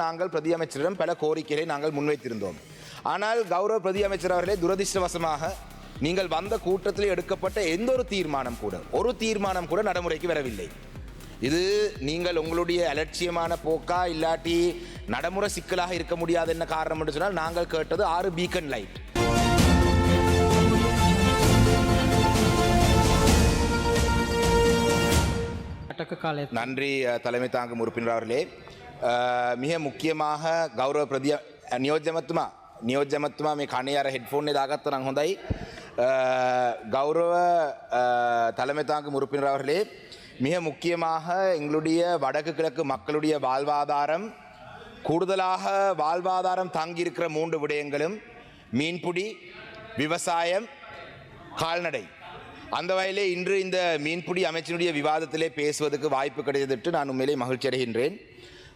நாங்கள் பிரதியமைச்சரிடம் பல கோரிக்கைகளை நாங்கள் முன்வைத்திருந்தோம். ஆனால் கௌரவ பிரதியமைச்சர் அவர்களே துரதிர்ஷ்டவசமாக நீங்கள் வந்த கூட்டத்தில் எடுக்கப்பட்ட எந்த ஒரு தீர்மானம் கூட ஒரு தீர்மானம் கூட நடைமுறைக்கு வரவில்லை. இது நீங்கள் உங்களுடைய அலட்சியமான போக்கா இல்லாட்டி நடைமுறை சிக்கலாக இருக்க முடியாது என்ன காரணம் என்று சொன்னால் நாங்கள் கேட்டது ஆறு பீக்கன் லைட் நன்றி தலைமை தாங்கும் உறுப்பினர் அவர்களே. மிக முக்கியமாக கௌரவ பிரதிய அஹ், நியோஜ்யமத்துமா நியோஜ்யமத்துமா මේ කණේ අර හෙඩ්ෆෝන් එක දාගත්ත නම් හොඳයි அஹ், கௌரவ அஹ், தலைமை தாங்கும் உறுப்பினர் அவர்களே மிக முக்கியமாக எங்களுடைய வடக்கு கிழக்கு மக்களுடைய வாழ்வாதாரம் கூடுதலாக வாழ்வாதாரம் தாங்கியிருக்கிற மூன்று விடயங்களும் மீன்பிடி விவசாயம் கால்நடை அந்த வகையிலே இன்று இந்த மீன்பிடி அமைச்சினுடைய விவாதத்திலே பேசுவதற்கு வாய்ப்பு கிடைத்ததற்கு நான் உண்மையிலே மகிழ்ச்சி அடைகின்றேன்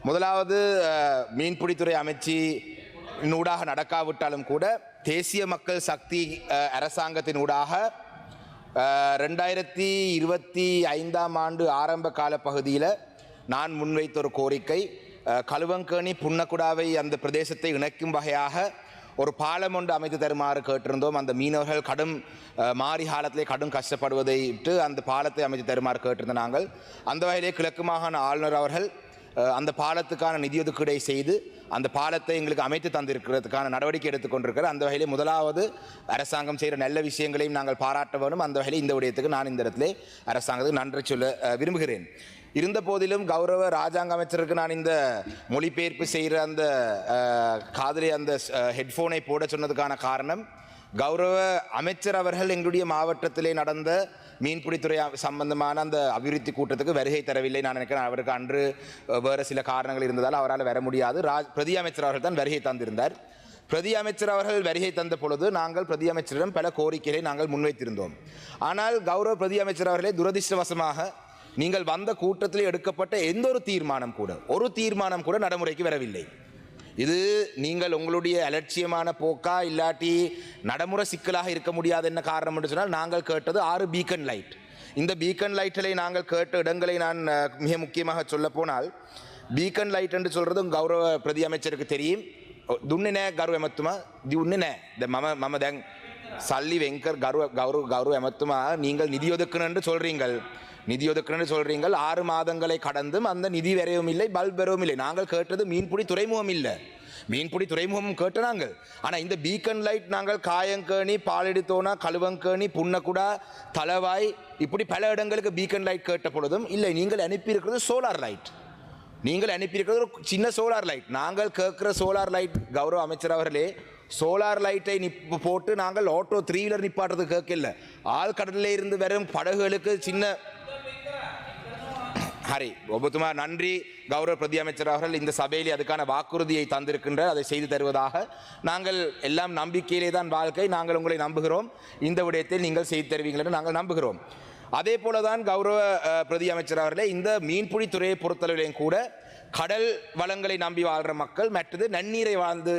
முதலாவது மீன்பிடித்துறை அமைச்சு ஊடாக நடக்காவிட்டாலும் கூட தேசிய மக்கள் சக்தி அரசாங்கத்தின் ஊடாக ரெண்டாயிரத்தி இருபத்தி ஐந்தாம் ஆண்டு ஆரம்ப கால பகுதியில் நான் முன்வைத்த ஒரு கோரிக்கை கழுவங்கேணி புன்னக்குடாவை அந்த பிரதேசத்தை இணைக்கும் வகையாக ஒரு பாலம் ஒன்று அமைத்து தருமாறு கேட்டிருந்தோம். அந்த மீனவர்கள் கடும் மாறி காலத்திலே கடும் கஷ்டப்படுவதை விட்டு அந்த பாலத்தை அமைத்து தருமாறு கேட்டிருந்த நாங்கள். அந்த வகையிலே கிழக்கு மாகாண ஆளுநர் அவர்கள் அந்த பாலத்துக்கான நிதி ஒதுக்கீடை செய்து அந்த பாலத்தை எங்களுக்கு அமைத்து தந்திருக்கிறதுக்கான நடவடிக்கை எடுத்துக்கொண்டிருக்கிறார் அந்த வகையிலே முதலாவது அரசாங்கம் செய்கிற நல்ல விஷயங்களையும் நாங்கள் பாராட்ட வேணும். அந்த வகையில் இந்த விடயத்துக்கு நான் இந்த இடத்துல அரசாங்கத்துக்கு நன்றி சொல்ல விரும்புகிறேன். இருந்த போதிலும் கௌரவ ராஜாங்க அமைச்சருக்கு நான் இந்த மொழிபெயர்ப்பு செய்கிற அந்த காதலி அந்த ஹெட்ஃபோனை போட சொன்னதுக்கான காரணம் கௌரவ அமைச்சர் அவர்கள் எங்களுடைய மாவட்டத்திலே நடந்த மீன்பிடித்துறை சம்பந்தமான அந்த அபிவிருத்தி கூட்டத்துக்கு வருகை தரவில்லை. நான் நினைக்கிறேன் அவருக்கு அன்று வேறு சில காரணங்கள் இருந்ததால் அவரால் வர முடியாது. ராஜ் பிரதி அமைச்சர் அவர்கள் தான் வருகை தந்திருந்தார். பிரதி அமைச்சர் அவர்கள் வருகை தந்த பொழுது நாங்கள் பிரதி அமைச்சரிடம் பல கோரிக்கைகளை நாங்கள் முன்வைத்திருந்தோம். ஆனால் கௌரவ பிரதி அமைச்சர் அவர்களே துரதிர்ஷ்டவசமாக நீங்கள் வந்த கூட்டத்தில் எடுக்கப்பட்ட எந்த ஒரு தீர்மானம் கூட ஒரு தீர்மானம் கூட நடைமுறைக்கு வரவில்லை. இது நீங்கள் உங்களுடைய அலட்சியமான போக்கா இல்லாட்டி நடைமுறை சிக்கலாக இருக்க முடியாது என்ன காரணம் என்று சொன்னால் நாங்கள் கேட்டது ஆறு பீக்கன் லைட் இந்த பீக்கன் லைட்களை நாங்கள் கேட்ட இடங்களை நான் மிக முக்கியமாக சொல்ல போனால் பீக்கன் லைட் என்று சொல்கிறதும் கௌரவ பிரதி அமைச்சருக்கு தெரியும். ದುನ್ನಿನೇ ಗೌರವ ಎಮತ್ತುಮ ದಿ ಉನ್ನಿನೇ ದ மம ಮಮ ದೆಂಗ್ சல்லி வெங்கர் கௌரவ கௌரவ கௌரவ எமத்துமா? நீங்கள் நிதி என்று சொல்கிறீங்கள் நிதி ஒதுக்கணும்னு சொல்றீங்கள். ஆறு மாதங்களை கடந்தும் அந்த நிதி வரையும் இல்லை பல்ப் வரவும் இல்லை. நாங்கள் கேட்டது மீன்பிடி துறைமுகம் இல்லை. மீன்பிடி துறைமுகம் கேட்ட நாங்கள். ஆனால் இந்த பீக்கன் லைட் நாங்கள் காயங்கேணி பாலடித்தோனா கழுவங்கேணி புன்னக்குடா தலவாய் இப்படி பல இடங்களுக்கு பீக்கன் லைட் கேட்ட பொழுதும் இல்லை நீங்கள் அனுப்பியிருக்கிறது சோலார் லைட் நீங்கள் அனுப்பியிருக்கிறது ஒரு சின்ன சோலார் லைட் நாங்கள் கேட்குற சோலார் லைட் கௌரவ அமைச்சர் அவர்களே சோலார் லைட்டை நிப்பு போட்டு நாங்கள் ஆட்டோ த்ரீ வீலர் நிப்பாட்டுறது கேட்கல. ஆழ்கடலில் இருந்து வரும் படகுகளுக்கு சின்ன ஹரி ஒபத்துமா நன்றி கௌரவ பிரதி அமைச்சர் அவர்கள் இந்த சபையில் அதுக்கான வாக்குறுதியை தந்திருக்கின்ற அதை செய்து தருவதாக நாங்கள் எல்லாம் நம்பிக்கையிலே தான் வாழ்க்கை. நாங்கள் உங்களை நம்புகிறோம். இந்த விடயத்தில் நீங்கள் செய்து தருவீங்கள் என்று நாங்கள் நம்புகிறோம். அதே போல தான் கௌரவ பிரதி அமைச்சர் அவர்களே இந்த மீன்பிடி துறையை பொறுத்தளவிலையும் கூட கடல் வளங்களை நம்பி வாழ்கிற மக்கள் மற்றது நன்னீரை வாழ்ந்து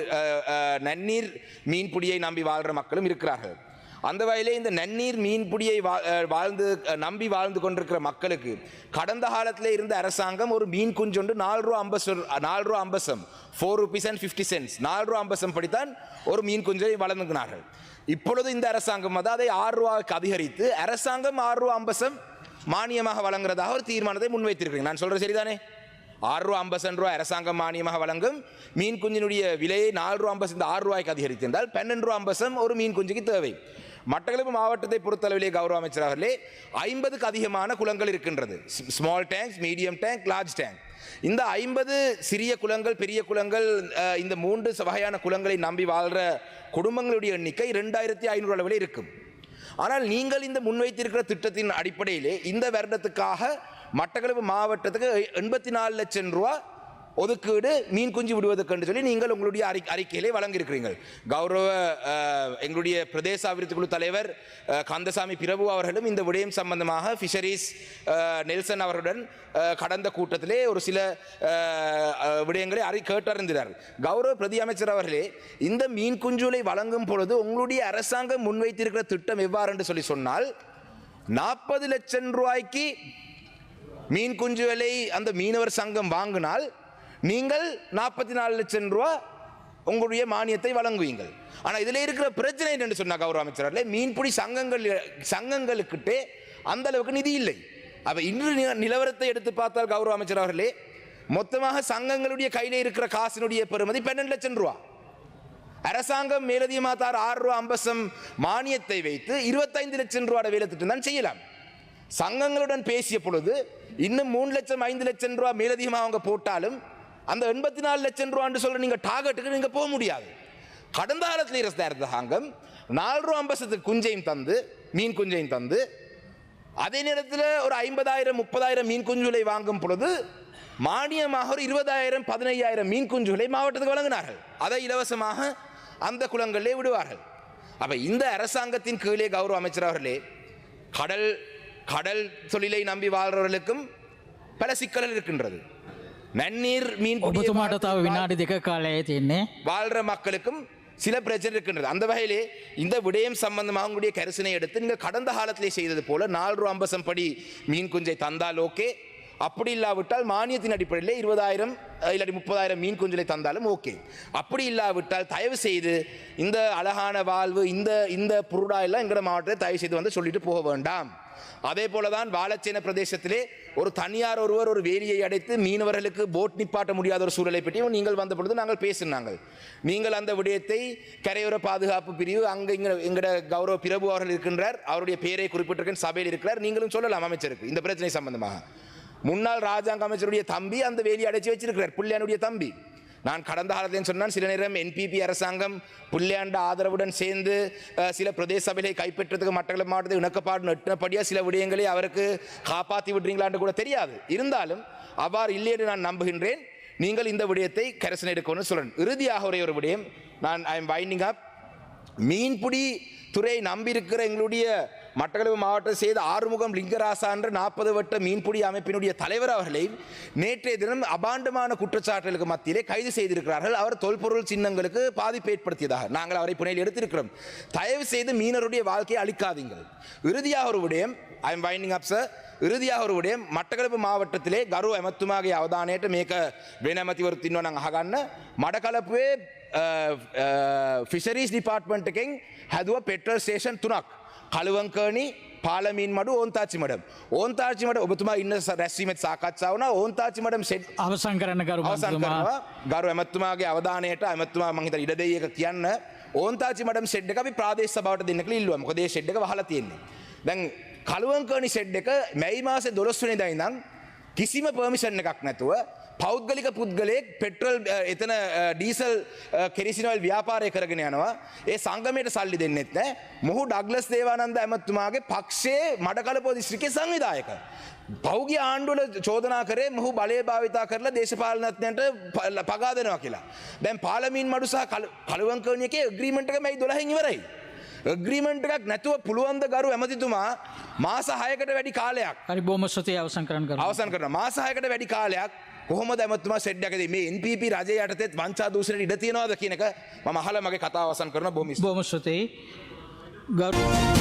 நன்னீர் மீன்பிடியை நம்பி வாழ்கிற மக்களும் இருக்கிறார்கள். அந்த வகையிலே இந்த நன்னீர் மீன்பிடியை வாழ்ந்து நம்பி வாழ்ந்து கொண்டிருக்கிற மக்களுக்கு கடந்த காலத்தில் இருந்த அரசாங்கம் ஒரு மீன் குஞ்சொண்டு நாலு ரூபா அம்பசம் நாலு ரூபா அம்பசம் four rupees and fifty cents நாலு ரூபா அம்பசம் படித்தான் ஒரு மீன் குஞ்சை வளர்ந்துக்கினார்கள். இப்பொழுது இந்த அரசாங்கம் வந்து அதை ஆறு ரூபாவுக்கு அதிகரித்து அரசாங்கம் ஆறு ரூபா அம்பசம் மானியமாக வழங்குறதாக ஒரு தீர்மானத்தை முன்வைத்திருக்கிறேன் நான் சொல்கிறேன் சரிதானே? ஆறு ரூபா ஐம்பது ரூபா அரசாங்கம் மானியமாக வழங்கும் மீன் குஞ்சினுடைய விலையை நாலு ரூபா ஐம்பது ஆறு ரூபாய்க்கு அதிகரித்திருந்தால் பன்னெண்டு ரூபா அம்பசம் ஒரு மீன் குஞ்சுக்கு தேவை. மட்டக்களப்பு மாவட்டத்தை பொறுத்தளவிலே கௌரவ அமைச்சர் அவர்களே ஐம்பதுக்கு அதிகமான குளங்கள் இருக்கின்றது. Small tanks medium tank large tank இந்த ஐம்பது சிறிய குளங்கள் பெரிய குளங்கள் இந்த மூன்று வகையான குளங்களை நம்பி வாழ்கிற குடும்பங்களுடைய எண்ணிக்கை ரெண்டாயிரத்தி ஐநூறு அளவில் இருக்கும். ஆனால் நீங்கள் இந்த முன்வைத்திருக்கிற திட்டத்தின் அடிப்படையிலே இந்த வருடத்துக்காக மட்டக்களப்பு மாவட்டத்துக்கு எண்பத்தி நாலு லட்சம் ரூபா ஒதுக்கீடு மீன் குஞ்சு விடுவதற்கு சொல்லி நீங்கள் உங்களுடைய அறி அறிக்கையிலே வழங்கியிருக்கிறீர்கள். கௌரவ எங்களுடைய பிரதேச அபிவிருத்தி குழு தலைவர் கந்தசாமி பிரபு அவர்களும் இந்த விடயம் சம்பந்தமாக ஃபிஷரிஸ் நெல்சன் அவர்களுடன் கடந்த கூட்டத்திலே ஒரு சில விடயங்களை அறி கேட்டறிந்தார் கௌரவ பிரதி அமைச்சர் அவர்களே இந்த மீன் குஞ்சுகளை வழங்கும் பொழுது உங்களுடைய அரசாங்கம் முன்வைத்திருக்கிற திட்டம் எவ்வாறு என்று சொல்லி சொன்னால் நாற்பது லட்சம் ரூபாய்க்கு மீன் குஞ்சுகளை அந்த மீனவர் சங்கம் வாங்கினால் நீங்கள் நாற்பத்தி நாலு லட்சம் ரூபா உங்களுடைய மானியத்தை வழங்குவீங்கள். ஆனால் இதில் இருக்கிற பிரச்சனை என்று சொன்னால் கௌரவ அமைச்சர்களே மீன்பிடி சங்கங்கள் சங்கங்களுக்கிட்டே அந்த அளவுக்கு நிதி இல்லை. அவை இன்று நிலவரத்தை எடுத்து பார்த்தால் கௌரவ அமைச்சர் அவர்களே மொத்தமாக சங்கங்களுடைய கையில் இருக்கிற காசினுடைய பெறுமதி பன்னெண்டு லட்சம் ரூபா. அரசாங்கம் மேலதிகமாக தார் ஆறு ரூபா அம்பசம் மானியத்தை வைத்து இருபத்தைந்து லட்சம் ரூபாய் வேலை திட்டம் தான் செய்யலாம். சங்கங்களுடன் பேசிய பொழுது இன்னும் மூணு லட்சம் ஐந்து லட்சம் ரூபாய் மேலதிகமாக அவங்க போட்டாலும் அந்த எண்பத்தி நாலு லட்சம் ரூபான்னு சொல்ற நீங்க டார்கெட்டுக்கு நீங்க போக முடியாது. கடந்த காலத்தில் இருந்த அரசாங்கம் நாலு ரூபா அம்பசத்துக்கு குஞ்சையும் தந்து மீன் குஞ்சையும் தந்து அதே நேரத்தில் ஒரு ஐம்பதாயிரம் முப்பதாயிரம் மீன் குஞ்சுகளை வாங்கும் பொழுது மானியமாக ஒரு இருபதாயிரம் பதினையாயிரம் மீன் குஞ்சுகளை மாவட்டத்துக்கு வழங்கினார்கள். அதை இலவசமாக அந்த குளங்களிலே விடுவார்கள். அப்போ இந்த அரசாங்கத்தின் கீழே கௌரவ அமைச்சர் அவர்களே கடல் கடல் தொழிலை நம்பி வாழ்றவர்களுக்கும் பல சிக்கல்கள் இருக்கின்றது. நன்னீர் மீன் ඔබතුමාට තව විනාඩි දෙක කාලය තියෙන්නේ. வாழ்ற மக்களுக்கும் சில பிரச்சனை இருக்கின்றது அந்த வகையிலே இந்த விடயம் சம்பந்தமாக உங்களுடைய கரிசனை எடுத்து நீங்கள் கடந்த காலத்திலே செய்தது போல நாலு ரூபா அம்பசம் படி மீன் குஞ்சை தந்தால் ஓகே அப்படி இல்லாவிட்டால் மானியத்தின் அடிப்படையில் இருபதாயிரம் இல்லாட்டி முப்பதாயிரம் மீன் குஞ்சலை தந்தாலும் ஓகே. அப்படி இல்லாவிட்டால் தயவு செய்து இந்த அழகான வாழ்வு இந்த இந்த புருடா எல்லாம் எங்களோட மாவட்டத்தை தயவு செய்து வந்து சொல்லிட்டு போக வேண்டாம். அதே போல தான் வாழச்சேன பிரதேசத்திலே ஒரு தனியார் ஒருவர் ஒரு வேலியை அடைத்து மீனவர்களுக்கு போட் நிப்பாட்ட முடியாத ஒரு சூழலை பற்றியும் நீங்கள் வந்த பொழுது நாங்கள் பேசினாங்கள் நீங்கள் அந்த விடயத்தை கரையோர பாதுகாப்பு பிரிவு அங்கே இங்க எங்கட கௌரவ பிரபு அவர்கள் இருக்கின்றார் அவருடைய பெயரை குறிப்பிட்டிருக்கேன் சபையில் இருக்கிறார் நீங்களும் சொல்லலாம் அமைச்சருக்கு இந்த பிரச்சனை சம்பந்தமாக. முன்னாள் ராஜாங்க அமைச்சருடைய தம்பி அந்த வேலியை அடைச்சி வச்சிருக்கிறார். புள்ளியானுடைய தம்பி. நான் கடந்த காலத்தில் சொன்னான் சில நேரம் என்பிபி அரசாங்கம் புள்ளியாண்ட ஆதரவுடன் சேர்ந்து சில பிரதேச சபைகளை கைப்பற்றதுக்கு மட்டக்களப்பு மாவட்டத்தை இணக்கப்பாடு நட்டினபடியாக சில விடயங்களை அவருக்கு காப்பாற்றி விடுறீங்களான்னு கூட தெரியாது. இருந்தாலும் அவ்வாறு இல்லை என்று நான் நம்புகின்றேன். நீங்கள் இந்த விடயத்தை கரசனை எடுக்கணும்னு சொல்கிறேன் இறுதியாக ஒரே ஒரு விடயம். நான் ஐ எம் வைண்டிங் அப் மீன்பிடி துறை நம்பியிருக்கிற எங்களுடைய மட்டக்களப்பு மாவட்டம் செய்த ஆறுமுகம் லிங்கராசா என்ற நாற்பது வட்ட மீன்பிடி அமைப்பினுடைய தலைவர் அவர்களை நேற்றைய தினம் அபாண்டமான குற்றச்சாட்டுகளுக்கு மத்தியிலே கைது செய்திருக்கிறார்கள் அவர் தொல்பொருள் சின்னங்களுக்கு பாதிப்பு ஏற்படுத்தியதாக நாங்கள் அவரை புனையில் எடுத்திருக்கிறோம் தயவு செய்து மீனருடைய வாழ்க்கையை அளிக்காதீங்கள் இறுதியாக ஒரு விடயம் I am winding up sir ඉරදියා හොරු විඩේ මටකලප මාවටතිලේ ගරු ඇමත්තුමාගේ අවධානයට මේක වෙන ඇමතිවරුත් ඉන්නවන අහගන්න මඩකලපුවේ ෆිෂරීස් ඩිපාර්ට්මන්ට් එකෙන් හැදුව පෙට්‍රල් ස්ටේෂන් තුනක් කළුවංකරණී පාලමින් මඩු ඕන්තාචිමටම ඕන්තාචිමට ඔබතුමා ඉන්න රැස්වීමත් සාකච්ඡාවන ඕන්තාචිමටම සෙට් අවසං කරන්න ගරු අවසන්වා ගරු ඇමත්තුමාගේ අවධානයට ඇමත්තුමා මහිත ඉඩදයක කියන්න. ඕන්තාචිමට සෙඩ් අපි ප්‍රදේශ බවට දෙන්න ඉල්ලුවම කොදේ ෙඩ්ක හලතියෙන්නේ දැන් කළුවංකරණි සෙඩ් එක මැයි මාසේ දොළොස්වනි දයිනම් කිසිම පර්මිෂන් එකක් නැතුව පෞද්ගලික පුද්ගලයෙක් පෙට්‍රල් එතන ඩීසල් කෙරිසිනවල් ව්‍යාපාරය කරගෙන යනවා ඒ සංගමයට සල්ලි දෙන්නෙත් නෑ මොහු ඩග්ලස් දේවානන්ද ඇමත්තුමාගේ පක්ෂයේ මඩකලපෝ දිස්ත්‍රික්කයේ සංවිධායක පෞගිය ආණ්ඩුවල චෝදනා කරේ මොහු බලය භාවිතා කරලා දේශපාලනඥයන්ට ප- පගා දෙනවා කියලා. දැන් පාලමින් මඩු සහ කළුවන්කර්ණිය එකේ ඇග්‍රීමන්ට් එක මයි 12න් ඉවරයි. ඇග්‍රීමන්ට් එකක් නැතුව පුළුවන් ද ගරු ඇමතිතුමා මාස 6කට වැඩි කාලයක් හරි බොහොම ස්තුතියි අවසන් කරන්න කරු. අවසන් කරන මාස 6කට වැඩි කාලයක් කොහොමද ඇමතුමා සෙඩ් එකකදී මේ NPP රජය යටතේ වංචා දූෂණයට ඉඩ තියනවාද කියන එක මම අහලා මගේ කතාව අවසන් කරන බොහොම ස්තුතියි. බොහොම ස්තුතියි. ගරු